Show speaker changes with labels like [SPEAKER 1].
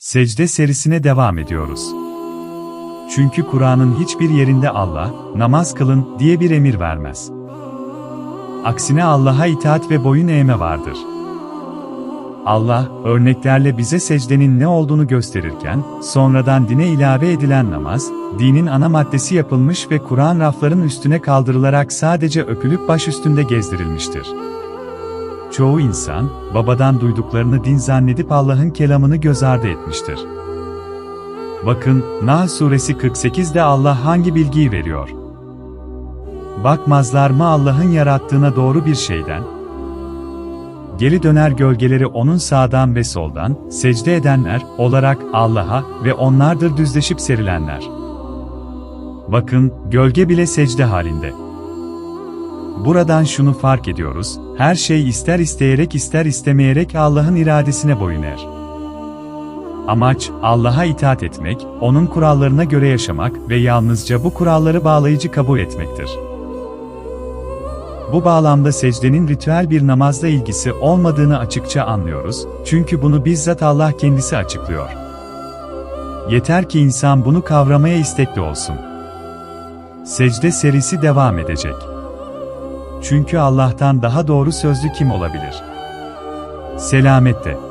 [SPEAKER 1] Secde serisine devam ediyoruz. Çünkü Kur'an'ın hiçbir yerinde Allah, namaz kılın diye bir emir vermez. Aksine Allah'a itaat ve boyun eğme vardır. Allah, örneklerle bize secdenin ne olduğunu gösterirken, sonradan dine ilave edilen namaz, dinin ana maddesi yapılmış ve Kur'an rafların üstüne kaldırılarak sadece öpülüp baş üstünde gezdirilmiştir. Çoğu insan, babadan duyduklarını din zannedip Allah'ın kelamını göz ardı etmiştir. Bakın, Nahl suresi 48'de Allah hangi bilgiyi veriyor? Bakmazlar mı Allah'ın yarattığına doğru bir şeyden? Geri döner gölgeleri onun sağdan ve soldan, secde edenler olarak Allah'a ve onlardır düzleşip serilenler. Bakın, gölge bile secde halinde. Buradan şunu fark ediyoruz, her şey ister isteyerek ister istemeyerek Allah'ın iradesine boyun eğer. Amaç, Allah'a itaat etmek, O'nun kurallarına göre yaşamak ve yalnızca bu kuralları bağlayıcı kabul etmektir. Bu bağlamda secdenin ritüel bir namazla ilgisi olmadığını açıkça anlıyoruz, çünkü bunu bizzat Allah kendisi açıklıyor. Yeter ki insan bunu kavramaya istekli olsun. Secde serisi devam edecek. Çünkü Allah'tan daha doğru sözlü kim olabilir? Selamette.